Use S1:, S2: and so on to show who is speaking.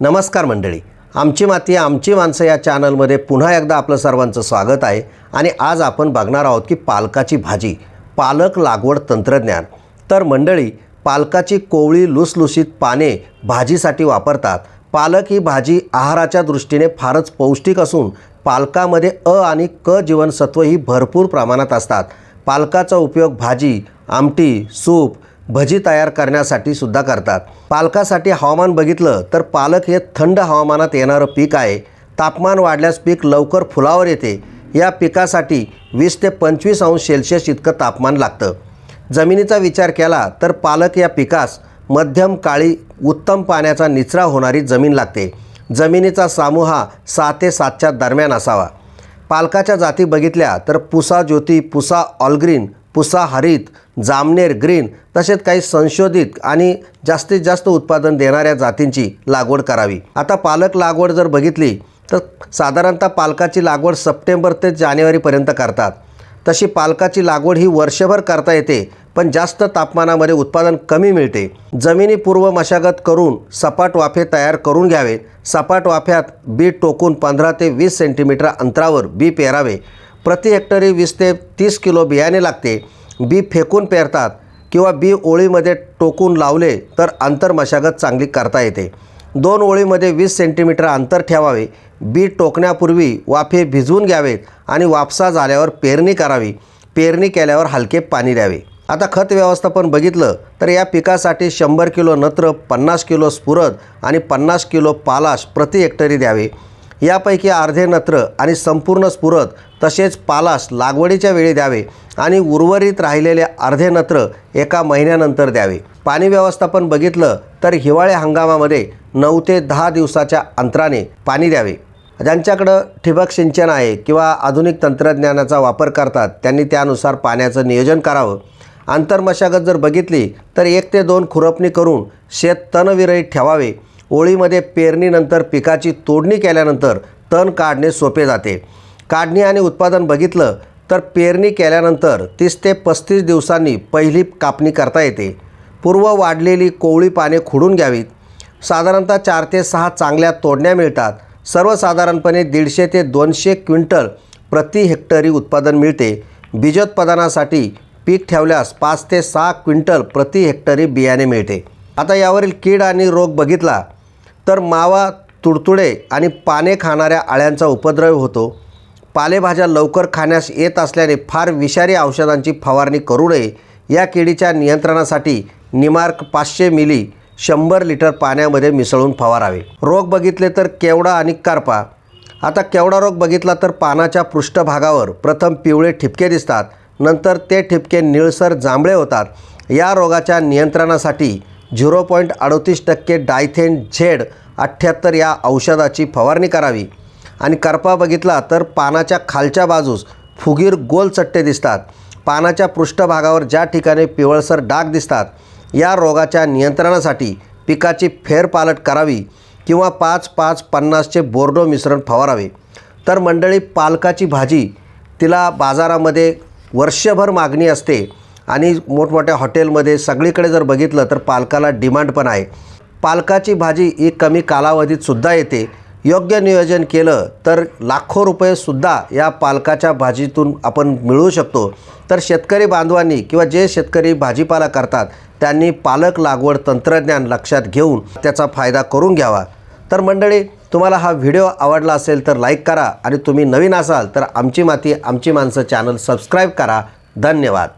S1: नमस्कार मंडळी. आमची माती आमची माणसं या चॅनलमध्ये पुन्हा एकदा आपलं सर्वांचं स्वागत आहे. आणि आज आपण बघणार आहोत की पालकाची भाजी पालक लागवड तंत्रज्ञान. तर मंडळी पालकाची कोवळी लुसलुशीत पाने भाजीसाठी वापरतात. पालक ही भाजी आहाराच्या दृष्टीने फारच पौष्टिक असून पालकामध्ये अ आणि क जीवनसत्व ही भरपूर प्रमाणात असतात. पालकाचा उपयोग भाजी आमटी सूप भजी तयार करण्यासाठी सुद्धा करतात. पालकासाठी हवामान बघितलं तर पालक हे थंड हवामानात येणारं पीक आहे. तापमान वाढल्यास पीक लवकर फुलावर येते. या पिकासाठी वीस ते पंचवीस अंश सेल्सिअस इतकं तापमान लागतं. जमिनीचा विचार केला तर पालक या पिकास मध्यम काळी उत्तम पाण्याचा निचरा होणारी जमीन लागते. जमिनीचा सामू हा सहा ते सातच्या दरम्यान असावा. पालकाच्या जाती बघितल्या तर पुसा ज्योती पुसा ऑलग्रीन पुसा हरित जामनेर ग्रीन तसेच काही संशोधित आणि जास्तीत जास्त उत्पादन देणाऱ्या जातींची लागवड करावी. आता पालक लागवड जर बघितली तर साधारणतः पालकाची लागवड सप्टेंबर ते जानेवारीपर्यंत करतात. तशी पालकाची लागवड ही वर्षभर करता येते पण जास्त तापमानामध्ये उत्पादन कमी मिळते. जमिनीपूर्व मशागत करून सपाट वाफे तयार करून घ्यावे. सपाट वाफ्यात बी टोकून पंधरा ते वीस सेंटीमीटर अंतरावर बी पेरावे. प्रति हेक्टरी वीस ते तीस किलो बियाणे लागते. बी फेकून पेरतात किंवा बी ओळीमध्ये टोकून लावले तर अंतर मशागत चांगली करता येते. दोन ओळीमध्ये वीस सेंटीमीटर अंतर ठेवावे. बी टोकण्यापूर्वी वाफे भिजवून घ्यावेत आणि वापसा झाल्यावर पेरणी करावी. पेरणी केल्यावर हलके पाणी द्यावे. आता खत व्यवस्थापन बघितलं तर या पिकासाठी शंभर किलो नत्र पन्नास किलो स्फुरद आणि पन्नास किलो पालाश प्रति हेक्टरी द्यावे. यापैकी अर्धे नत्र आणि संपूर्ण स्फुरद तसेच पालास लागवडीच्या वेळी द्यावे आणि उर्वरित राहिलेले अर्धे नत्र एका महिन्यानंतर द्यावे. पाणी व्यवस्थापन बघितलं तर हिवाळी हंगामामध्ये नऊ ते दहा दिवसाच्या अंतराने पाणी द्यावे. ज्यांच्याकडं ठिबक सिंचन आहे किंवा आधुनिक तंत्रज्ञानाचा वापर करतात त्यांनी त्यानुसार पाण्याचं नियोजन करावं. आंतरमशागत जर बघितली तर एक ते दोन खुरपणी करून शेत तणविरहित ठेवावे. ओळीमध्ये पेरणीनंतर पिकाची तोडणी केल्यानंतर तण काढणे सोपे जाते. काढणी आणि उत्पादन बघितलं तर पेरणी केल्यानंतर तीस ते पस्तीस दिवसांनी पहिली कापणी करता येते. पूर्व वाढलेली कोवळी पाने खुडून घ्यावीत. साधारणतः चार ते सहा चांगल्या तोडण्या मिळतात. सर्वसाधारणपणे दीडशे ते दोनशे क्विंटल प्रति हेक्टरी उत्पादन मिळते. बीजोत्पादनासाठी पीक ठेवल्यास पाच ते सहा क्विंटल प्रति हेक्टरी बियाणे मिळते. आता यावरील कीड आणि रोग बघितला तर मावा तुडतुडे आणि पाने खाणाऱ्या आळ्यांचा उपद्रव होतो. पालेभाज्या लवकर खाण्यास येत असल्याने फार विषारी औषधांची फवारणी करू नये. या किडीच्या नियंत्रणासाठी निमार्क पाचशे मिली शंभर लिटर पाण्यामध्ये मिसळून फवारावे. रोग बघितले तर केवडा आणि करपा. आता केवडा रोग बघितला तर पानाच्या पृष्ठभागावर प्रथम पिवळे ठिपके दिसतात. नंतर ते ठिपके निळसर जांभळे होतात. या रोगाच्या नियंत्रणासाठी झिरो पॉईंट अडतीस टक्के डायथेन झेड अठ्ठ्याहत्तर या औषधाची फवारणी करावी. आणि करपा बघितला तर पानाच्या खालच्या बाजूस फुगीर गोल चट्टे दिसतात. पानाच्या पृष्ठभागावर ज्या ठिकाणी पिवळसर डाग दिसतात या रोगाच्या नियंत्रणासाठी पिकाची फेरपालट करावी किंवा पाच पाच पन्नासचे बोर्डो मिश्रण फवारावे. तर मंडळी पालकाची भाजी तिला बाजारामध्ये वर्षभर मागणी असते. आणि मोठमोठ्या हॉटेलमध्ये सगळीकडे जर बघितलं तर पालकाला डिमांड पण आहे. पालकाची भाजी ही कमी कालावधीत सुद्धा येते. योग्य नियोजन केलं तर लाखो रुपयेसुद्धा या पालकाच्या भाजीतून आपण मिळवू शकतो. तर शेतकरी बांधवांनी किंवा जे शेतकरी भाजीपाला करतात त्यांनी पालक लागवड तंत्रज्ञान लक्षात घेऊन त्याचा फायदा करून घ्यावा. तर मंडळी तुम्हाला हा व्हिडिओ आवडला असेल तर लाईक करा आणि तुम्ही नवीन असाल तर आमची माती आमची माणसं चॅनल सबस्क्राईब करा. धन्यवाद.